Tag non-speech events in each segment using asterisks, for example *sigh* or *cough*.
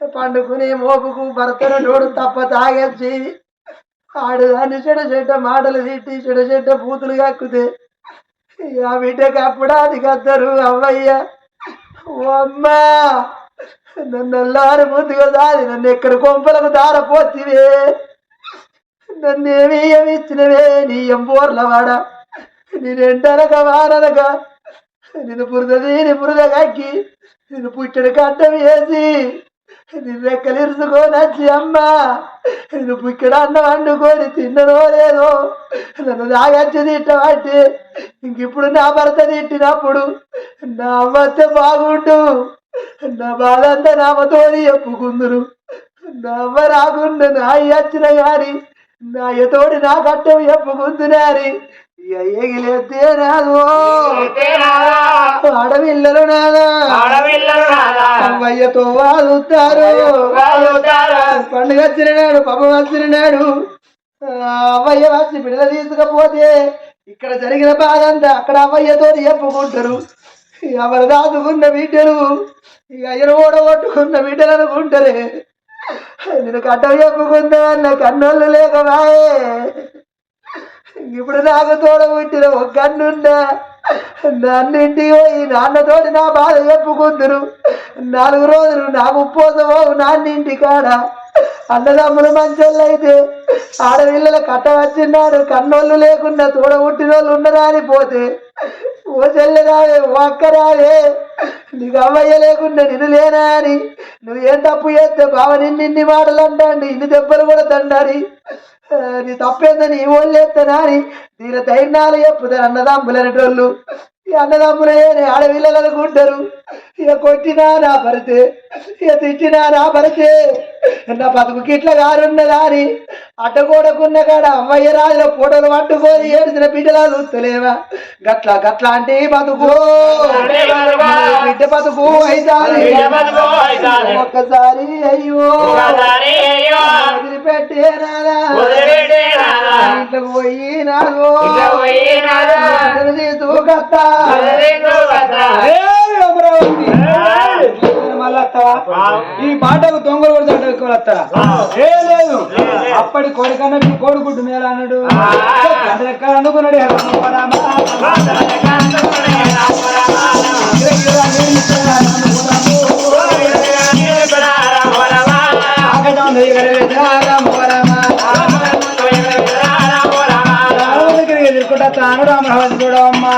పండుకుని మోపుకు భర్తను నోడు తప్ప తాగొచ్చి ఆడు దాన్ని చెడ చెడ్డ మాటలు తిట్టి చెడ చెడ్డ బూతులు కక్కుతే ఆ బిడ్డకు అప్పుడు అది కద్దరు అవ్వయ్య ఓ అమ్మా నన్ను అల్లారు ముందుగా దాది నన్ను ఎక్కడ కొంపలకు దారపోతివే? నన్ను ఏమి ఏమి ఇచ్చినవే నీ ఎంబోర్ల వాడ నేను ఎండనక వాననక నేను బురద దీని బురద కక్కి నేను పుట్టిన కట్టం వేసి నేను రెక్కలు ఇరుచుకొని వచ్చి అమ్మా అన్నం వండుకొని తిన్ననో లేదో నన్ను దాగచ్చి తిట్టబట్టి ఇంకిప్పుడు నా భర్త తిట్టినప్పుడు నా అమ్మతే బాగుండు. నా బాధ అంతా నామతోని చెప్పుకుందురు. నా అమ్మ రాకుండా నా అయ్యి వచ్చిన గాని నా అయ్యతోటి నా కట్టం చెప్పుకుందునారి ఎగిలేతే నాదో? ఆడపిల్లలు నాదా? అమ్మయ్యతో వాదుతారు. పండుగ వచ్చిన నాడు పబ్బ వచ్చిన నాడు ఆ, అవ్వయ్య వచ్చి బిడ్డలు తీసుకపోతే ఇక్కడ జరిగిన బాధ అంతా అక్కడ అవ్వయ్యతో చెప్పుకుంటారు. ఎవరు దాచుకున్న బిడ్డలు ఇక అయ్యను ఓడగొట్టుకున్న బిడ్డలు అనుకుంటారే. నేను కట్ట చెప్పుకుందా అన్న కన్నోళ్ళు లేకవాయే ఇప్పుడు నాకు తోడ పుట్టిన ఒక కన్నున్నా నన్నింటికి పోయి నాన్నతోటి నా బాధ చెప్పుకుందరు నాలుగు రోజులు నా ముప్పోసమో నాన్నింటి కాడ అన్నదమ్ములు మంచోళ్ళు అయితే ఆడపిల్లల కట్ట వచ్చిన్నారు కన్నోళ్ళు లేకుండా తోడ పుట్టిన వాళ్ళు ఉన్నరా అని పోతే ఓ చెల్లె రావే ఓ అక్క రావే నీకు అమ్మయ్య లేకుండా నిన్ను లేనా అని. నువ్వు ఏం తప్పు చేస్తే బావ నిన్ను ఇన్ని మాటలు అంటాండి ఇన్ని దెబ్బలు కూడా తండారి నీ తప్పేందని ఈ వాళ్ళు ఎత్తనా అని. దీని ధైర్యాలు చెప్పుదని అన్నదమ్ములు ఈ అన్నదమ్ములే ఆడపిల్లలు అనుకుంటారు ఇక కొట్టినా నా భరితే ఇక తిట్టినా నా భరితే. నా బతుకుకి ఇట్లా గారున్నదా అని అడ్డగోడకున్న కాడ అమ్మయ్య రాజుల ఫోటోలు పట్టుకొని ఏడిసిన బిడ్డలా చూస్తలేవా? గట్ల గట్ల అంటే బతుకు. బిడ్డ బతుకు అయితాది ఒక్కసారి అయ్యో. వదిలిపెట్టే నాదా ఇంట్లోకి పోయి నాదో ఈ పాటకు దొంగలు కూడా ఏ లేదు. అప్పటి కొడుకన్నా మీ కోడుకుంటు మేల అన్నాడు. ఎక్కడ అనుకున్నాడు ఎదుర్కొంటా తాను రామరాజు కూడా అమ్మా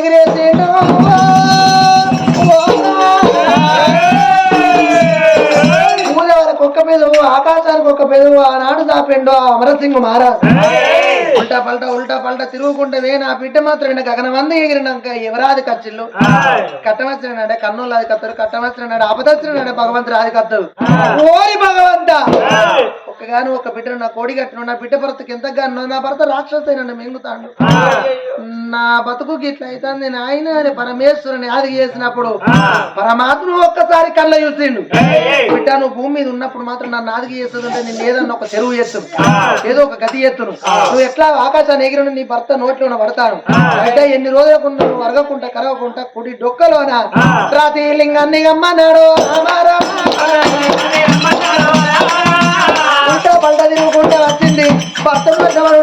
ఆకాశాన్ని ఎగిరేసిండు పూల ఒక్క పెదవు ఆకాశానికి ఒక్క పెదవు ఆనాడు దాపిండు ఆ అమరసింహ మహారాజు. ఉల్టా పల్టా ఉల్టా పల్టా తిరుగుకుంటే నా బిడ్డ మాత్రం ఈయన గగన మంది ఎగిరినాక ఎవరాది కచ్చిళ్ళు కట్టవచ్చినాడే కన్నులు అది కత్తరు కట్టవచ్చినాడు ఆపదచ్చినాడే భగవంతుడు అది కత్తరు ఓరి భగవంత! ఒక్కగాను ఒక బిడ్డను నా కోడి కట్టిన నా బిడ్డ భర్తకి ఎంత గాను నా భర్త రాక్షసైన మింగుతాడు. నా బతుకుకి ఇట్లా అవుతుంది నాయన అని పరమేశ్వరుని ఆది చేసినప్పుడు పరమాత్మ ఒక్కసారి కళ్ళ చూసిండు. బిడ్డ నువ్వు భూమి మీద ఉన్నప్పుడు మాత్రం నన్ను ఆదిగి చేస్తుందంటే నేను ఏదన్నా ఒక చెరువు ఎత్తును. ఏదో ఒక గది ఎత్తును. నువ్వు ఎట్లా ఆకాశాన్ని ఎగిరిన నీ భర్త నోట్లో పడతాను బిడ్డ ఎన్ని రోజులకు నువ్వు అరగకుండా కరగకుండా కుడి డొక్కలోన రాతి లింగాన్ని అమ్మన్నాడు ఉల్టా పల్టా తిరుగుకుంటే వచ్చింది. భర్త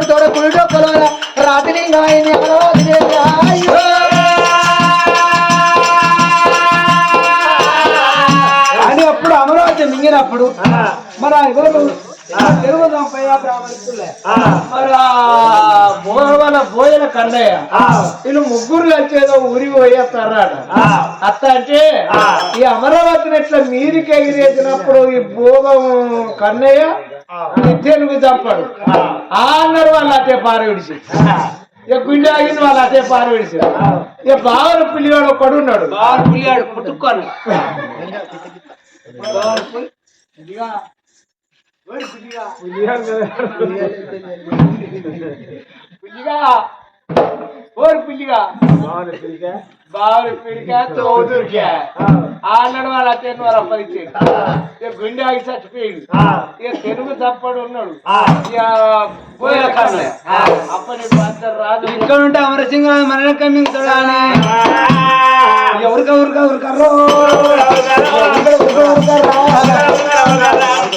తోడ కుడి డొక్కలోన రాతి లింగం అయింది అమరావతి అమరావతి మింగినప్పుడు మరి ఆ ఎవరు బోధన భోజన కన్నయ్య వీళ్ళు ముగ్గురు వచ్చేదో ఊరికి పోయేస్తారట అత్త అంటే ఈ అమరావతిని ఎట్లా మీరికి ఎగిరేసినప్పుడు ఈ భోగం కన్నయ్య తెలుగు చంపడు. ఆ. అన్నారు వాళ్ళు అటే పార విడిచి. ఇక గుండె ఆగింది వాళ్ళు అటే పార విడిచి. ఇక బావన పిల్లివాడు ఒక్కడు ఉన్నాడు. పులిగాడు పుట్టుకొని *laughs* పిల్లిగా ఓరు పిల్లిగా బావులు పిడికా తోదురికా ఆన్నాడు వాళ్ళ అత్తయ్య వాళ్ళు అప్పగించాడు ఇక గుండె ఆగి చచ్చిపోయాడు ఇక తెలుగు తప్పడు ఉన్నాడు అప్పటి రాదు ఇక్కడ ఉంటే మన కమ్మింగ్ ఎవరికా ఉరకా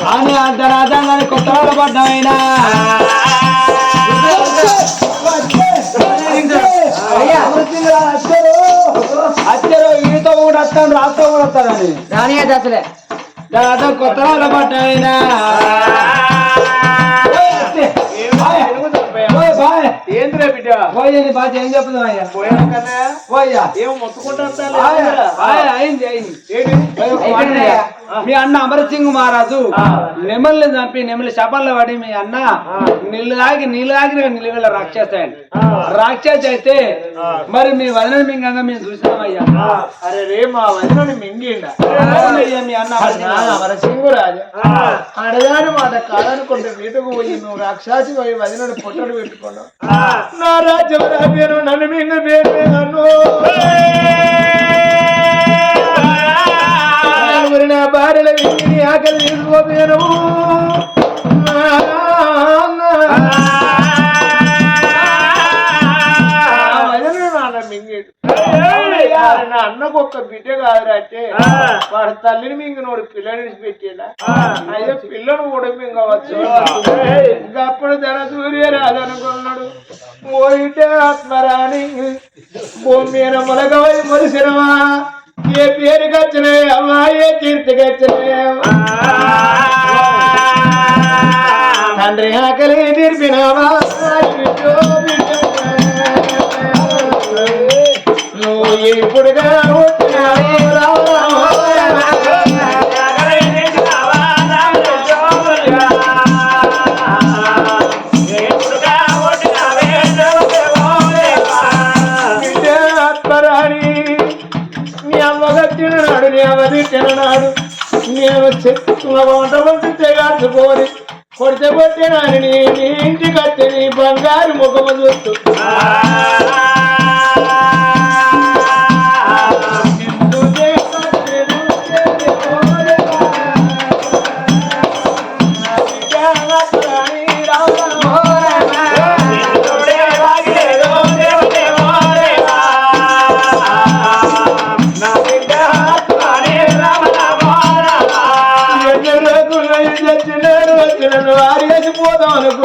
అని అంతరాజంగానే కొత్త వాళ్ళ పడ్డామైనా అచ్చరు ఈతో కూడా వస్తాను రాస్తా కూడా వస్తానని రాని అయితే అసలే దాదా కొత్త వాళ్ళ పడ్డామైనా ఏంద్రా బిడ్డ? ఏం చెప్తున్నాం అయ్యా? పోయాను కన్నా పోయ్యా. ఏమో మొత్తుకుంటా అయింది అయింది. మీ అన్న అమరసింగ్ మహారాజు. నెమల్ని చంపి నెమలి శపంలో పడి మీ అన్న నీళ్ళు తాగి నీళ్ళు తాగి నిలువెళ్ళ రాక్షసాయండి రాక్షస అయితే మరి మీ వదన మింగంగా మేము చూసినామయ్యా. అరే రే మా వదిన మింగిండ? మీ అన్న అమరసింహ. మన సింగు రాజా అడగాని మాట కాదనుకుంటే వీటుకు పోయి నువ్వు రాక్షసి పోయి వదినని పొట్టలు పెట్టుకున్నావు. నా రాజ్యం రాజేను నన్ను మింగ పేరు నా భార్యల వింగిని ఆకలి తీసుకోపోయాను అన్నకు ఒక్క బిడ్డ కాదురా అంటే వాడు తల్లిని మింగినోడు పిల్లని పెట్టేలా అయ్యో పిల్లను కూడా మింగవచ్చు ఇంకా అప్పుడు ధన సూర్య రాదనుకున్నాడు పోయితే ఆత్మరాణి. భూమి మీద మొలగవై మొలిసినవా? ఏ పేరుకి వచ్చినాయి అమ్మా ఏ కీర్తికి వచ్చినాయి తండ్రి ఆకలి తీర్పినావా? బిడ్డో బిడ్డ. నువ్వు ఇప్పుడుగా పుట్టినావు? నేను చెప్తున్న వంట కొడితే కొట్టినాని నీ నీ ఇంటికి వచ్చి నీ బంగారు ముఖము చూస్తూ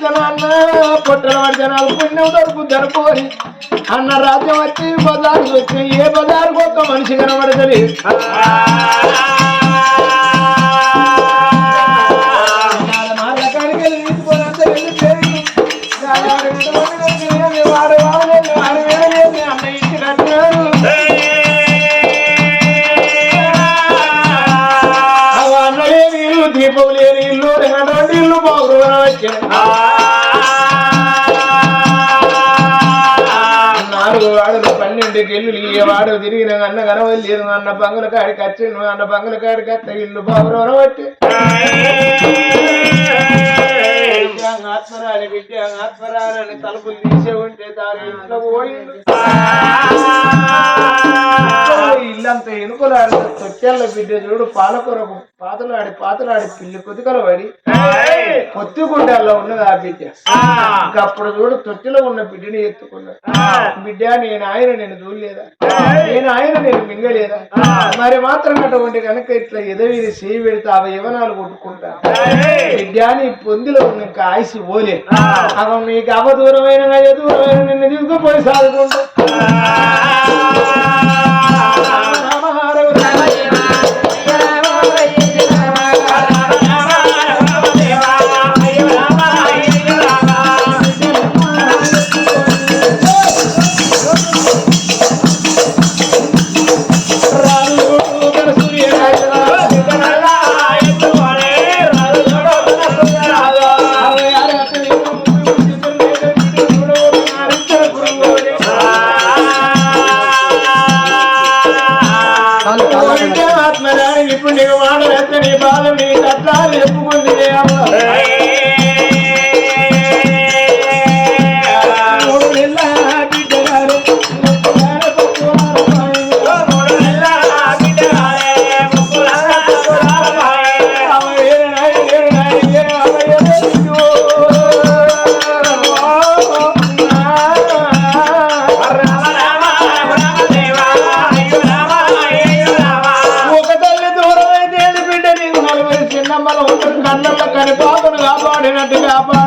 ఆకలి తీరుతాను అన్న పొట్టల పడితనాలు పుణ్యం దొరుకుతారు పోరి అన్న రాజ్యం వచ్చి బజార్కి వచ్చి ఏ బజారుకు ఒక్క మనిషి కనబడతలేదు. పన్నెండుకి ఇల్లు ఈ వాడు తిరిగిన అన్న కనవలేదు అన్న బంగుల కాడికి వచ్చిండు అన్న బంగుల కాడికి ఆత్మరాలి బిడ్డ ఆత్మరాలని తలుపులు తీసే ఉంటే దాని ఇంట్లో ఇల్లంతా ఎనుకలాడి తొట్టెళ్ళ బిడ్డ చూడు పాలకొరకు పాతలాడి పాతలాడి పిల్లి కొద్దికలు పడి పొత్తిగుండాల్లో ఉన్నది ఆ బిడ్డ. అప్పుడు చూడు తొట్టిలో ఉన్న బిడ్డని ఎత్తుకున్నాడు. బిడ్డ నేను ఆయన నేను చూడలేదా? నేను ఆయన నేను మింగలేదా? మరి మాత్రం అటువంటి కనుక ఇట్లా ఎదవిది చేయి పెడితే ఆ యవనాలు కొట్టుకుంటా. బిడ్డ నీ పొందిలో ఉన్న ఇంకా ఆయుసి పోలే. అగో నీకు అవ దూరమైన దూరమైన నిన్ను తీసుకుపోయి సాదుకుంటా. ఇప్పుడు నీకు వాడలేస్తే నీ బాధ నీ తత్వాలు చెప్పుకుంది అమ్మ বেড়া বেড়া আবার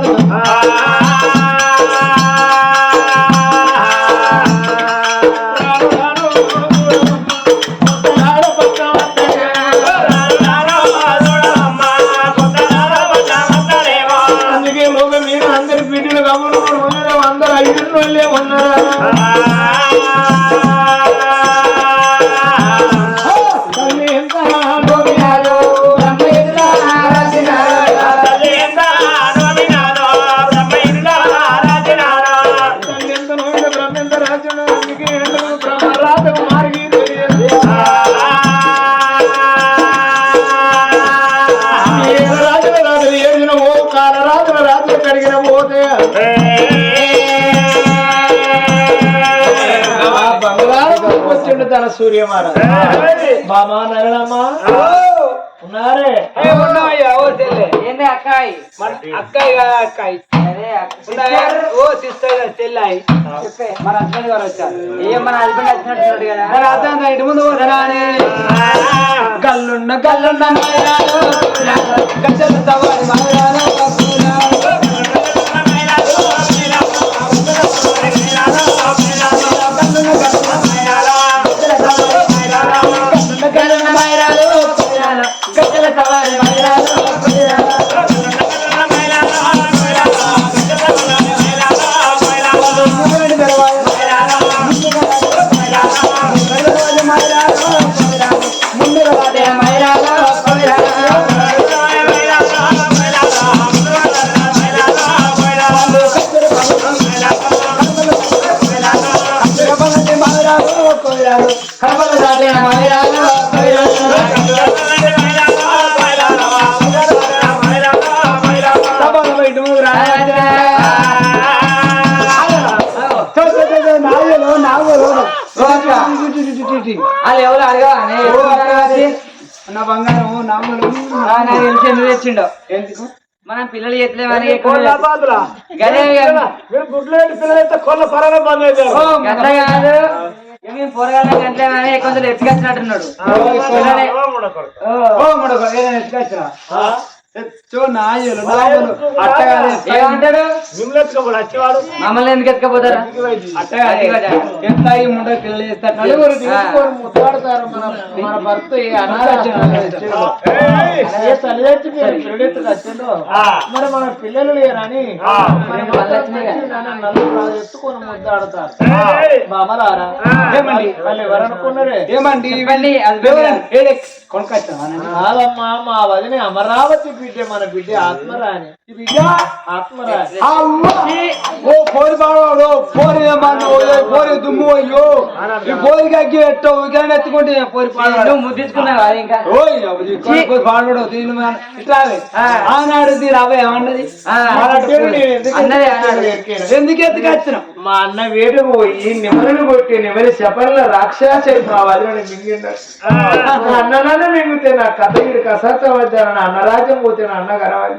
బంగారం తన సూర్యమార బామా నరళమ్మ ఉన్నారే ఉన్నాయ్యా ఓ ఏంది ఓ సిస్టర్ మన హస్బెండ్ గారు వచ్చారు మన హస్బెండ్ వచ్చినట్టున్నాడు కదా ఇంటి ముందు పోతున్నానే గల్లున్న గల్లున్న సవారి బంగారం నాలుగులో. నాకు తెలిసి ఎందుకు తెచ్చిండో ఎందుకు? మనం పిల్లలు ఓ, గట్ల కాదు. మేము పోరగాళ్ళం గట్లేమని కొంచెం ఎత్తుకొచ్చినట్టున్నాడు. పిల్లలే. మిమ్మల్ని ఎందుకు ఎత్తుకపోతారా? మీరు మన పిల్లలు లేరని ఎత్తుకొని ముద్దాడతారు. బామలారా? ఏమండి? ఏమండి? కాదమ్మా మా వదిన అమరావతి బిడ్డ మన బిడ్డ ఆత్మరాణి. ఈ బిడ్డ ఆత్మరాణి. ఓ పోరి బాడవాడు పోరి పోరి దుమ్ము అయ్యో ఈ పోరికి అగ్గి పెట్టో ఇక్కడ ఎత్తుకుంటే పోరి పాడవాడు నువ్వు ముద్దించుకున్నావు ఇంకా? పోరి పోరి పాడవాడు దీని ఇట్లా. ఆనాడు అవ్వ ఏమన్నది పేరు నేను ఎందుకు అన్నదే మా అన్న వేటు పోయి నిమలను కొట్టి నిమలి శపల రాక్షస మా వదిన మింగిండు. అన్ననే మింగితే నా కథ వీడి కసత వచ్చాను అన్నరాజ్యం పోతే నా అన్న గరవాలి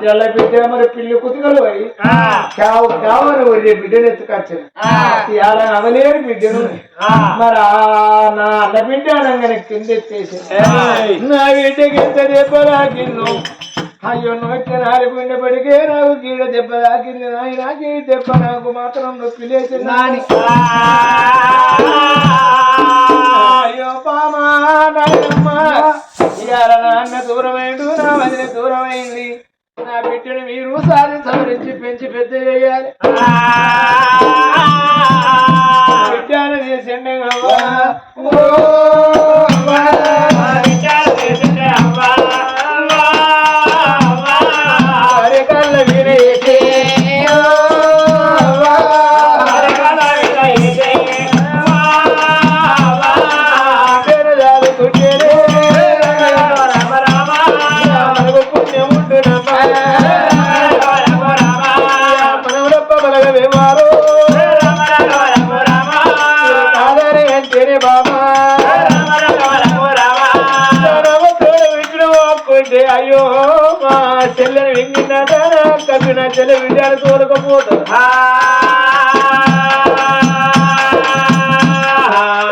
తెల్ల బిడ్డ మరి పిల్లి కుతుకలు పోయి కావు కావు అని ఒరే బిడ్డను ఎత్తుకొచ్చాను ఇవాళ అవలేని బిడ్డను. మరి నా అన్న బిడ్డ అనగానే కింద ఎత్తేసి నా బిడ్డకి ఎంత దెబ్బ అయ్యో నొచ్చిన ఆరిపోయిన పడికే నాకు గీడ దెబ్బ తాకింది నాయన. గీడ దెబ్బ నాకు మాత్రం నొప్పి లేచింది. నాని. అయ్యో పామా నాయనమ్మ. ఇవాళ నాన్న దూరమైండు నా వదిన దూరమైంది. నా బిడ్డను మీరు సారి సవరించి పెంచి పెద్ద చేయాలి. బిడ్డను చేసిండే కళ్ళ చెల్లి విజయాలు కోరుకపోతారు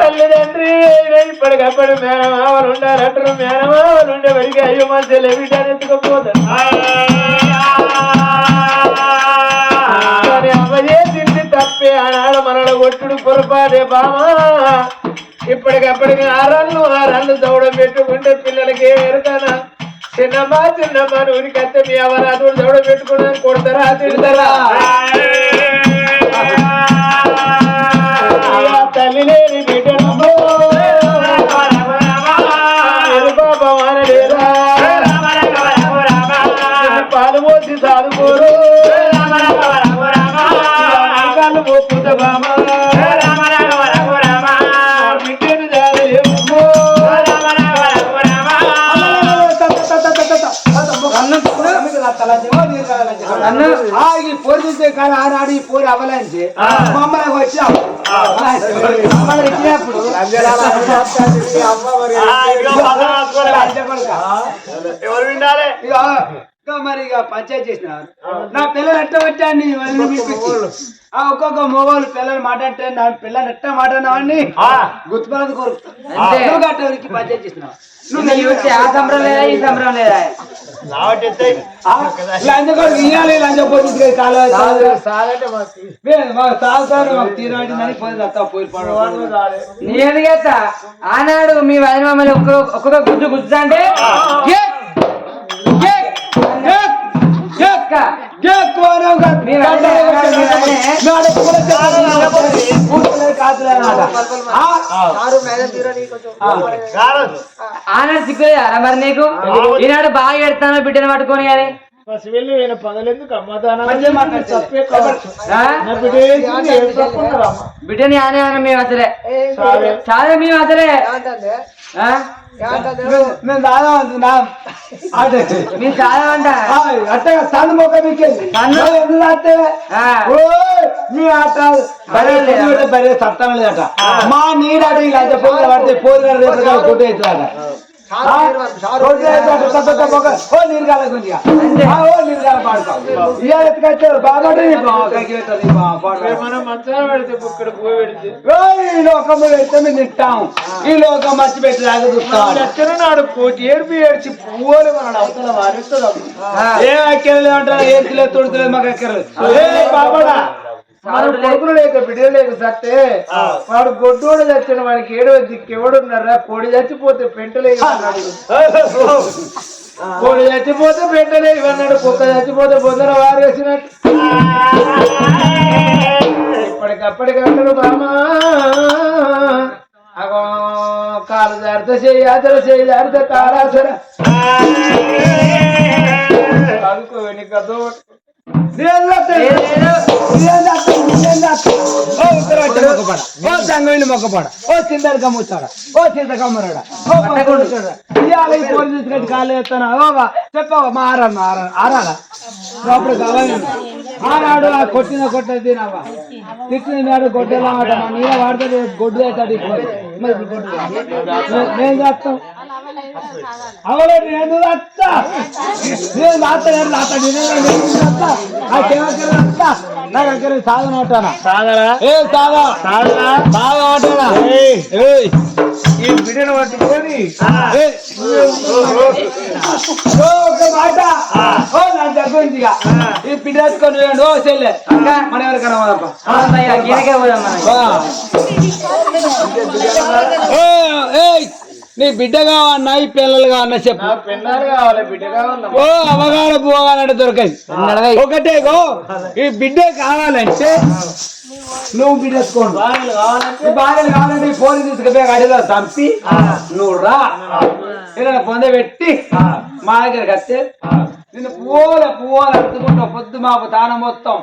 తల్లిదండ్రి ఇప్పటికప్పుడు మేనమావలు ఉండాలంటారు మేనమావలు ఉండే వరకు అయ్యో మా చెల్లి విజయాలు ఎత్తుకపోతారు. అమ్మజేసింది తప్పే. ఆనాడు మనలో ఒట్టుడు పొరపాటే బామా. ఇప్పటికప్పటికి ఆ రన్ను దౌడ పెట్టుకుంటే పిల్లలకి ఎరుతానా చిన్నమ్మా చిన్నమ్మా ఊరికత్తే మీ అవరాధుడు దౌడం పెట్టుకున్నాను కొడతారా తిడతారా? ఆ ఈ కాదు ఆనాడు ఈ పోరి అవ్వలేంచి మమ్మల్ని వచ్చి మమ్మల్ని ఇచ్చినప్పుడు ఎవరు వినాలి మరి ఇక పంచాయతీ చేసినారు. నా పిల్లలు ఎట్ట పిలిపించి. ఆ ఒక్కొక్క మొగోళ్ళు పిల్లలు మాట్లాడితే నా పిల్లలు ఎట్ట మాట్లాడినావని గుర్తుపడదు కోరుకు అంతే. నువ్వు గట్టవరికి పంచాయతీ చేసినావు. చూస్తే ఆ సంబరం లేదా ఈ సంబరం లేదా? లంచ కొడుకు ఇయ్యాలి లంచ పోతుంది? కాలు సాగంటే మాకు మాకు తాగుతారు మాకు తీరబడిందని పోయి తత్తా పోయి పడవాలి నీ ఎందుకు చేస్తా? ఆనాడు మీ వదిన మమ్మల్ని ఒక్కొక్క ఒక్కొక్క గుజ్జు గుజ్జు అంటే ఆనాడు సిగ్గులేదా మరి నీకు ఈనాడు బాగా ఎడతాను బిడ్డను పట్టుకొని అని పసివెళ్ళి ఈయన పగలెందుకు అమ్మదానా? బిడ్డని ఆనే మేము అసలే చాలా మేము అసలే ఆ? మేము దాదా అంటున్నా అదే మేము చాలా అంట అట్టే సన్ను మొక్క మీకేది సన్ను? ఎందుకు రాస్తే ఆ. ఓయ్, మీ ఆట బరే బరే లేదా? పొద్దుట బరే సత్తం లేదట మా నీరాట ఇలా పోయి పడితే పోరు గారు రేపు కాదు గుడ్డ అవుతుందట లోకము అయితే మేము తింటాం ఈ లోకం మర్చి పెట్టి లాగా చూస్తాం నాడు కోటి ఏడుపు ఏడ్చి పువ్వులు మన అవతల వారిస్తుంది ఆ. ఏం ఎక్కర్లేదు అంటారు ఏం తుడుతులేదు మాకు ఎక్కర్లేదు ఏ బాబడా. మన కొడుకులు లేక బిడ్డ లేక సత్తే. వాడు గొడ్డోడు చచ్చిన వాడికి ఏడవ దిక్కు ఎవడున్నారా? కోడి చచ్చిపోతే పెంటలే కోడి చచ్చిపోతే పెంటలే అన్నాడు. కుక్క చచ్చిపోతే బొందర వారేసినట్టు. ఇప్పటికప్పటికంటాడు బామా. అగో కాలు జారితే చేయి ఆదర చేయి జారితే కాలాసర చదువుకో నీకు ఓ ఉత్తరాట మొక్కపాడ. ఓ సంగవిల్లి కమ్ముతాడ ఓ చింత కమ్మరాడ ఓ చింతకమ్మరాడ ఇవాళ ఈ తీసుకొచ్చి కాళ్ళు వేస్తాను ఓ వా, చెప్పవా మా ఆరాను ఆరా ఆరాలా. అప్పుడు కావాలి ఆనాడు ఆ కొట్టిన కొట్ట తినవా? తిట్టిన నాడు కొట్టేలా మాట నీళ్ళ వాడితే గొడ్డు అవుతాడు ఇప్పుడు మరి ఇప్పుడు గొడ్డు నే- నేను చేస్తాం. అవలే నేను అత్త నేను రాత నేను నేను ఆ నాకు అక్కడ సాధన ఉంటానా ఏ సాధన సాగరా సాగా ఉంటానా ఏయ్, ఈ బిడ్డను పట్టుకొని ఒక మాట ఓ నా ఈ వేయండి ఓ చెల్లె మన ఎవరికైనా పోదాం మనం ఏ, ఏయ్, నీ బిడ్డ కావన్నా ఈ పిల్లలు కావన్నా చెప్పు. ఓ అవగాహన పోగాలంటే దొరకదు. ఒకటే గో ఈ బిడ్డ కావాలంటే నువ్వు బిడ్డేసుకోండి బాగా కావాలంటే. ఫోన్ తీసుకుపోయి అడిలో చంపి నువ్వు రా. ఇలా పొంద పెట్టి మా దగ్గరికి వస్తే నిన్ను పువ్వుల పువ్వులు అడుగుకుంటావు పొద్దు మాపు తానం మొత్తం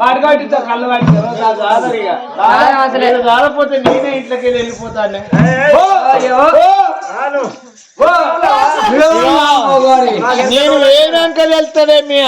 వాటి కాబట్టి కళ్ళు వాటి సాదరిగా చాలా అసలే నేను రాకపోతే నేనే ఇంట్లోకి వెళ్ళి వెళ్ళిపోతాను అయ్యో నేను నేను వేయడానికి వెళ్తానే మీ